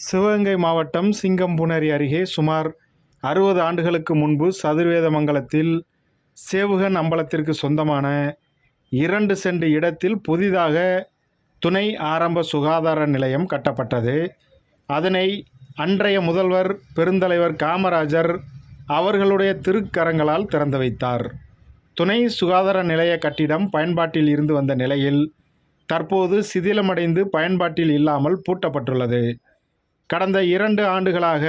சிவகங்கை மாவட்டம் சிங்கம்புணரி அருகே சுமார் அறுபது ஆண்டுகளுக்கு முன்பு சதுர்வேதமங்கலத்தில் சேவுகன் அம்பலத்திற்கு சொந்தமான இரண்டு சென்ட் இடத்தில் புதிதாக துணை ஆரம்ப சுகாதார நிலையம் கட்டப்பட்டது. அதனை அன்றைய முதல்வர் பெருந்தலைவர் காமராஜர் அவர்களுடைய திருக்கரங்களால் திறந்து வைத்தார். துணை சுகாதார நிலைய கட்டிடம் பயன்பாட்டில் இருந்து வந்த நிலையில் தற்போது சிதிலமடைந்து பயன்பாட்டில் இல்லாமல் பூட்டப்பட்டுள்ளது. கடந்த இரண்டு ஆண்டுகளாக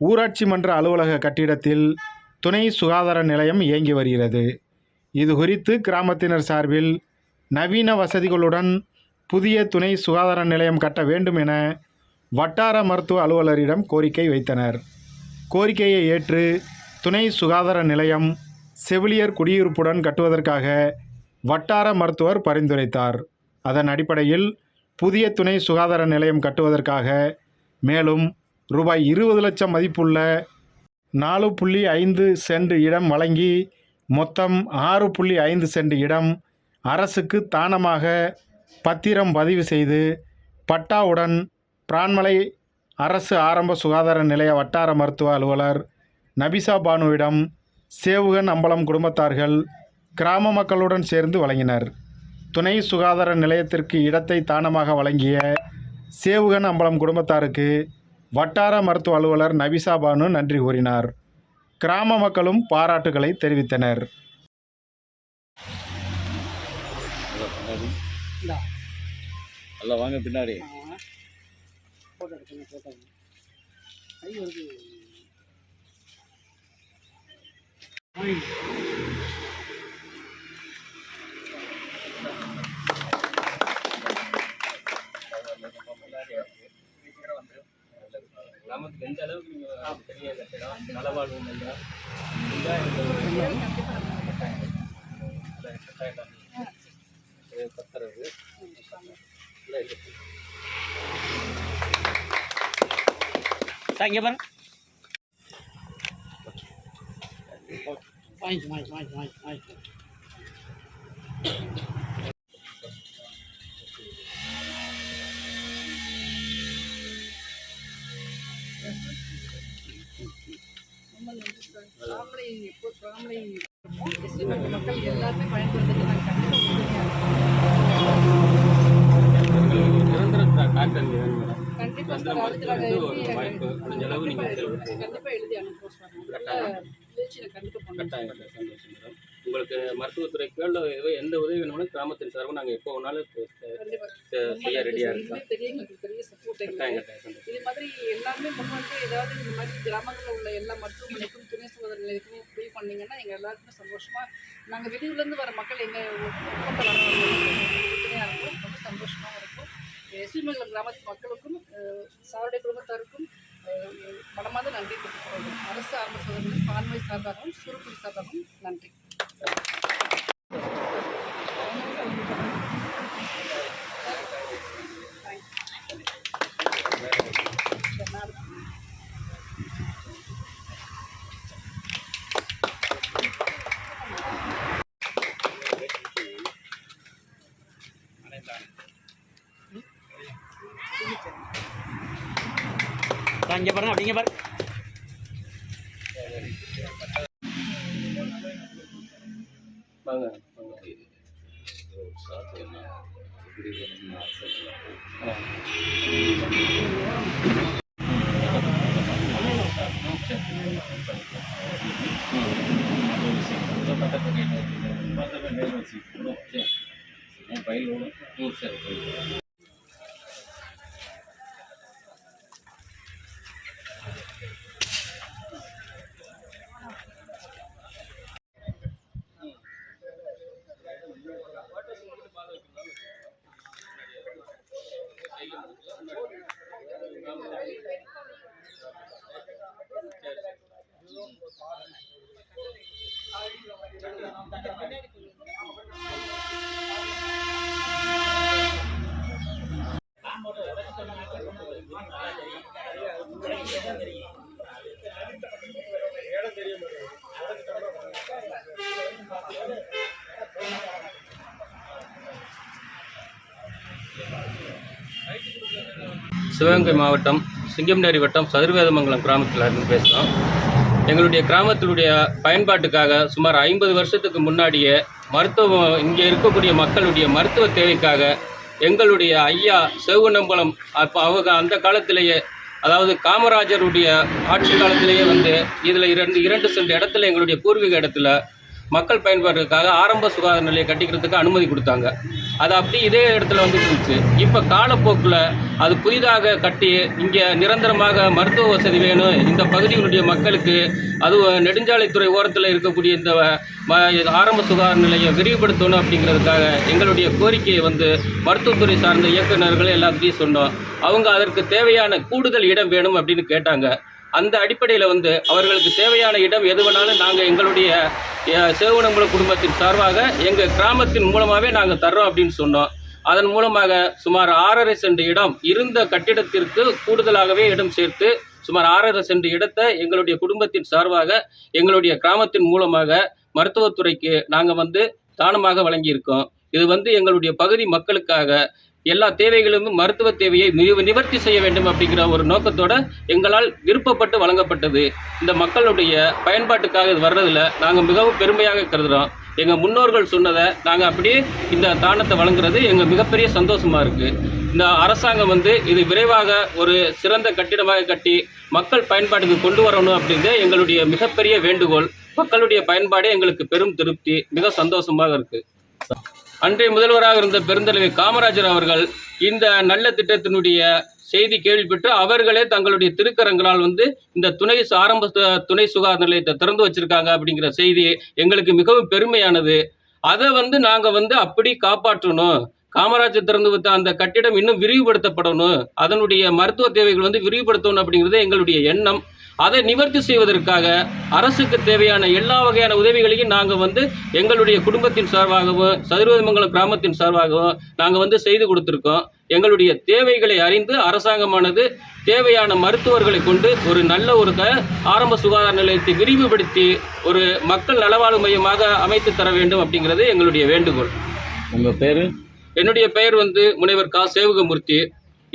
ஊராட்சி மன்ற அலுவலக கட்டிடத்தில் துணை சுகாதார நிலையம் இயங்கி வருகிறது. இது குறித்து கிராமத்தினர் சார்பில் நவீன வசதிகளுடன் புதிய துணை சுகாதார நிலையம் கட்ட வேண்டும் என வட்டார மருத்துவ அலுவலரிடம் கோரிக்கை வைத்தனர். கோரிக்கையை ஏற்று துணை சுகாதார நிலையம் செவிலியர் குடியிருப்புடன் கட்டுவதற்காக வட்டார மருத்துவர் பரிந்துரைத்தார். அதன் அடிப்படையில் புதிய துணை சுகாதார நிலையம் கட்டுவதற்காக மேலும் ரூபாய் இருபது லட்சம் மதிப்புள்ள நாலு புள்ளி ஐந்து சென்ட் இடம் வழங்கி மொத்தம் ஆறு புள்ளி ஐந்து சென்ட் இடம் அரசுக்கு தானமாக பத்திரம் பதிவு செய்து பட்டாவுடன் பிரான்மலை அரசு ஆரம்ப சுகாதார நிலைய வட்டார மருத்துவ அலுவலர் நபிசா பானுவிடம் சேவுகன் அம்பலம் குடும்பத்தார்கள் கிராம மக்களுடன் சேர்ந்து வழங்கினர். துணை சுகாதார நிலையத்திற்கு இடத்தை தானமாக வழங்கிய சேவுகன் அம்பலம் குடும்பத்தாருக்கு வட்டார மருத்துவ அலுவலர் நபிசா பானு நன்றி கூறினார். கிராம மக்களும் பாராட்டுகளை தெரிவித்தனர். அல்ல வாங்க பின்னாடி. எந்த அளவுக்கு நீங்க பெரிய கட்டிடம் நலவாழ்வு மையம் இதா இந்த ஒரு கட்டாயம். இல்ல, கட்டாயம் தான். இது பத்திரம் இது. வந்து ஒரு எழுதி வாய்ப்பு முடிஞ்ச அளவு நீங்க செலவு செய்யுங்க. கண்டிப்பாக எழுதி அனுப்புவோம் சார். முயற்சியில் கண்டிப்பாக பண்ணுவோம் உங்களுக்கு மருத்துவத்துறைக்கோ இல்லை ஏதோ எந்த உதவி வேணும்னாலும் கிராமத்தின் சார்பாக நாங்கள் எப்போ வேணாலும் செய்ய ரெடியாக இருக்கோம். கட்டாயம் சந்தோஷம் இது மாதிரி எல்லாருமே முன்வந்து ஏதாவது இந்த மாதிரி கிராமங்களில் உள்ள எல்லா மருத்துவமனைக்கும் துணை சுகாதார நிலையத்துக்கும் உதவி பண்ணீங்கன்னா எங்கள் எல்லாருக்குமே சந்தோஷமாக நாங்கள் வெளியூர்லேருந்து வர மக்கள் எங்கள் உறுதுணையாக இருக்கும் ரொம்ப சந்தோஷமாகவும் இருக்கும். எஸ்விமங்கலம் கிராமத்து மக்களுக்கும் சாருடைய குடும்பத்தாருக்கும் மனமார்ந்த நன்றி அரசு ஆரம்ப சோதனை பான்மை சார்பாகவும் சுருக்குடி சார்பாகவும் நன்றி. இங்கே பாருங்க அப்படிங்க பாருங்க வாங்க வாங்க ஆ. ம் சரி சிவகங்கை மாவட்டம் சிங்கம்நேரி வட்டம் சதுர்வேதமங்கலம் கிராமத்தில் இருந்து பேசுகிறோம். எங்களுடைய கிராமத்தினுடைய பயன்பாட்டுக்காக சுமார் ஐம்பது வருஷத்துக்கு முன்னாடியே மருத்துவம் இங்கே இருக்கக்கூடிய மக்களுடைய மருத்துவ தேவைக்காக எங்களுடைய ஐயா செவ்வனம்பலம் அப்போ அவங்க அந்த காலத்திலேயே அதாவது காமராஜருடைய ஆட்சி காலத்திலேயே வந்து இதில் இரண்டு இரண்டு சென்ற இடத்துல எங்களுடைய பூர்வீக இடத்துல மக்கள் பயன்பாட்டுக்காக ஆரம்ப சுகாதார நிலையம் கட்டிக்கிறதுக்கு அனுமதி கொடுத்தாங்க. அது அப்படி இதே இடத்துல வந்து இருந்துச்சு இப்போ காலப்போக்கில் அது புதிதாக கட்டி இங்கே நிரந்தரமாக மருத்துவ வசதி வேணும். இந்த பகுதியினுடைய மக்களுக்கு அது நெடுஞ்சாலைத்துறை ஓரத்தில் இருக்கக்கூடிய இந்த ம- ஆரம்ப சுகாதார நிலையம் விரிவுபடுத்தணும் அப்படிங்கிறதுக்காக எங்களுடைய கோரிக்கையை வந்து மருத்துவத்துறை சார்ந்த இயக்குநர்கள் எல்லாத்தையும் சொன்னோம். அவங்க அதற்கு தேவையான கூடுதல் இடம் வேணும் அப்படின்னு கேட்டாங்க. அந்த அடிப்படையில் வந்து அவர்களுக்கு தேவையான இடம் எது வேணாலும் நாங்கள் எங்களுடைய அஹ், குடும்பத்தின் சார்பாக எங்கள் கிராமத்தின் மூலமாகவே நாங்கள் தர்றோம் அப்படின்னு சொன்னோம். அதன் மூலமாக சுமார் ஆறரை சென்ட் இடம் இருந்த கட்டிடத்திற்கு கூடுதலாகவே இடம் சேர்த்து சுமார் ஆறரை சென்ட் இடத்தை எங்களுடைய குடும்பத்தின் சார்பாக எங்களுடைய கிராமத்தின் மூலமாக மருத்துவத்துறைக்கு நாங்கள் வந்து தானமாக வழங்கியிருக்கோம். இது வந்து எங்களுடைய பகுதி மக்களுக்காக எல்லா தேவைகளும் மருத்துவ தேவையை நிவர்த்தி செய்ய வேண்டும் அப்படிங்கிற ஒரு நோக்கத்தோட எங்களால் விருப்பப்பட்டு வழங்கப்பட்டது. இந்த மக்களுடைய பயன்பாட்டுக்காக இது வர்றதில் நாங்கள் மிகவும் பெருமையாக கருதுகிறோம் எங்கள் முன்னோர்கள் சொன்னதை நாங்கள் அப்படியே இந்த தானத்தை வழங்குறது எங்கள் மிகப்பெரிய சந்தோஷமாக இருக்குது இந்த அரசாங்கம் வந்து இது விரைவாக ஒரு சிறந்த கட்டிடமாக கட்டி மக்கள் பயன்பாட்டுக்கு கொண்டு வரணும் அப்படிங்கிறது எங்களுடைய மிகப்பெரிய வேண்டுகோள். மக்களுடைய பயன்பாடே எங்களுக்கு பெரும் திருப்தி. மிக சந்தோஷமாக இருக்குது அன்றைய முதல்வராக இருந்த பெருந்தலைவர் காமராஜர் அவர்கள் இந்த நல்ல திட்டத்தினுடைய செய்தி கேள்விப்பட்டு அவர்களே தங்களுடைய திருக்கரங்களால் வந்து இந்த துணை ஆரம்ப துணை சுகாதார நிலையத்தை திறந்து வச்சிருக்காங்க அப்படிங்கிற செய்தி எங்களுக்கு மிகவும் பெருமையானது. அதை வந்து நாங்கள் வந்து அப்படி காப்பாற்றணும். காமராஜர் திறந்து வைத்த அந்த கட்டிடம் இன்னும் விரிவுபடுத்தப்படணும். அதனுடைய மருத்துவ தேவைகள் வந்து விரிவுபடுத்தணும் அப்படிங்கிறது எங்களுடைய எண்ணம். அதை நிவர்த்தி செய்வதற்காக அரசுக்கு தேவையான எல்லா வகையான உதவிகளையும் நாங்கள் வந்து எங்களுடைய குடும்பத்தின் சார்பாகவும் சதுர்வேதமங்கலம் கிராமத்தின் சார்பாகவும் நாங்கள் வந்து செய்து கொடுத்துருக்கோம். எங்களுடைய தேவைகளை அறிந்து அரசாங்கமானது தேவையான மருத்துவர்களை கொண்டு ஒரு நல்ல ஒரு ஆரம்ப சுகாதார நிலையத்தை விரிவுபடுத்தி ஒரு மக்கள் நலவாழ்வு மையமாக அமைத்து தர வேண்டும் அப்படிங்கிறது எங்களுடைய வேண்டுகோள். உங்கள் பேர்? என்னுடைய பெயர் வந்து முனைவர் கா. சேவகமூர்த்தி.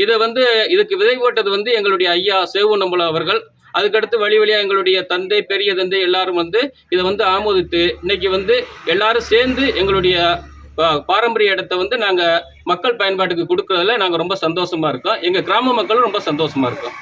இதை வந்து இதுக்கு விதை போட்டது வந்து எங்களுடைய ஐயா சேவுநம்பலம் அவர்கள். அதுக்கடுத்து வழி வழியாக எங்களுடைய தந்தை பெரிய தந்தை எல்லாரும் வந்து இதை வந்து ஆமோதித்து இன்னைக்கு வந்து எல்லாரும் சேர்ந்து எங்களுடைய பாரம்பரிய இடத்த வந்து நாங்கள் மக்கள் பயன்பாட்டுக்கு கொடுக்கறதுல நாங்கள் ரொம்ப சந்தோஷமா இருக்கோம். எங்கள் கிராம மக்களும் ரொம்ப சந்தோஷமா இருக்கோம்.